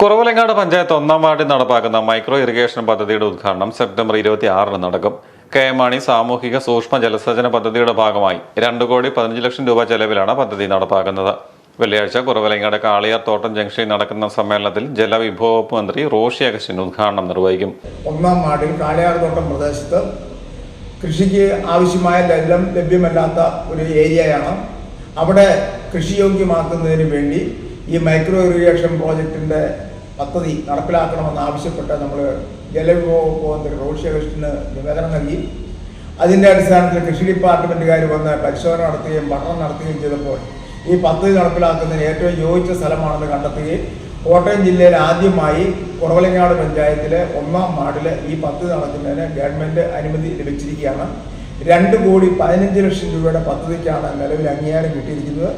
കുറവലങ്ങാട് പഞ്ചായത്ത് ഒന്നാം വാർഡിൽ നടപ്പാക്കുന്ന മൈക്രോ ഇറിഗേഷൻ പദ്ധതിയുടെ ഉദ്ഘാടനം സെപ്റ്റംബർ ഇരുപത്തി ആറിന് നടക്കും. കെ എം മാണി സാമൂഹിക സൂക്ഷ്മ ജലസേചന പദ്ധതിയുടെ ഭാഗമായി രണ്ട് കോടി പതിനഞ്ച് ലക്ഷം രൂപ ചെലവിലാണ് പദ്ധതി നടപ്പാക്കുന്നത്. വെള്ളിയാഴ്ച കുറവലങ്ങാട് കാളിയാർ തോട്ടം ജംഗ്ഷനിൽ നടക്കുന്ന സമ്മേളനത്തിൽ ജലവിഭവ വകുപ്പ് മന്ത്രി റോഷി അഗസ്റ്റിൻ ഉദ്ഘാടനം നിർവഹിക്കും. ഒന്നാം വാർഡിൽ കാളിയാർ തോട്ടം പ്രദേശത്ത് കൃഷിക്ക് ആവശ്യമായ ജലം ലഭ്യമല്ലാത്ത ഒരു ഏരിയയാണ്. അവിടെ കൃഷിയോഗ്യമാക്കുന്നതിന് വേണ്ടി ഈ മൈക്രോ ഇറിഗേഷൻ പ്രോജക്റ്റിന്റെ പദ്ധതി നടപ്പിലാക്കണമെന്ന് ആവശ്യപ്പെട്ട് നമ്മൾ ജലവിഭവ വകുപ്പ് റോഷി അഗസ്റ്റിന് നിവേദനം നൽകി. അതിന്റെ അടിസ്ഥാനത്തിൽ കൃഷി ഡിപ്പാർട്ട്മെന്റുകാർ വന്ന് പരിശോധന നടത്തുകയും പഠനം നടത്തുകയും ചെയ്തപ്പോൾ ഈ പദ്ധതി നടപ്പിലാക്കുന്നതിന് ഏറ്റവും യോജിച്ച സ്ഥലമാണെന്ന് കണ്ടെത്തുകയും കോട്ടയം ജില്ലയിൽ ആദ്യമായി കുറവലങ്ങാട് പഞ്ചായത്തിലെ ഒന്നാം വാർഡിൽ ഈ പദ്ധതി നടത്തുന്നതിന് ഗവൺമെന്റ് അനുമതി ലഭിച്ചിരിക്കുകയാണ്. രണ്ട് കോടി പതിനഞ്ച് ലക്ഷം രൂപയുടെ പദ്ധതിക്കാണ് നിലവിൽ അംഗീകാരം കിട്ടിയിരിക്കുന്നത്.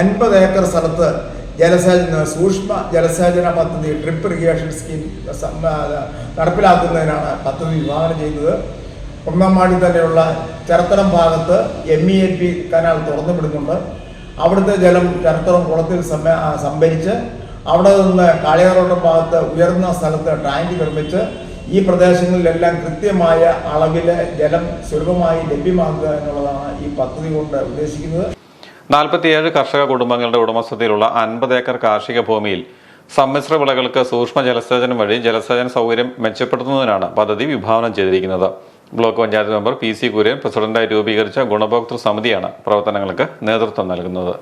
അൻപത് ഏക്കർ സ്ഥലത്ത് ജലസേചന സൂക്ഷ്മ ജലസേചന പദ്ധതി ഡ്രിപ്പ് ഇറിഗേഷൻ സ്കീം നടപ്പിലാക്കുന്നതിനാണ് പദ്ധതി വിഭാവനം ചെയ്തത് ഒന്നാം തന്നെയുള്ള ചരത്തരം ഭാഗത്ത് M E L P canal തുറന്നു വിടുന്നുണ്ട്. അവിടുത്തെ ജലം ചരത്തരം കുളത്തിൽ സംഭരിച്ച് അവിടെ നിന്ന് കാളിയാറോട്ടം ഭാഗത്ത് ഉയർന്ന സ്ഥലത്ത് ടാങ്ക് നിർമ്മിച്ച് ഈ പ്രദേശങ്ങളിലെല്ലാം കൃത്യമായ അളവിലെ ജലം സുലഭമായി ലഭ്യമാക്കുക എന്നുള്ളതാണ് ഈ പദ്ധതി കൊണ്ട് ഉദ്ദേശിക്കുന്നത്. നാൽപ്പത്തിയേഴ് കർഷക കുടുംബങ്ങളുടെ ഉടമസ്ഥതയിലുള്ള അൻപത് ഏക്കർ കാർഷിക ഭൂമിയിൽ സമ്മിശ്ര വിളകൾക്ക് സൂക്ഷ്മ ജലസേചനം വഴി ജലസേചന സൗകര്യം മെച്ചപ്പെടുത്തുന്നതിനാണ് പദ്ധതി വിഭാവനം ചെയ്തിരിക്കുന്നത്. Block panchayat member P C Kurian പ്രസിഡന്റായി രൂപീകരിച്ച ഗുണഭോക്തൃ സമിതിയാണ് പ്രവർത്തനങ്ങൾക്ക് നേതൃത്വം നൽകുന്നത്.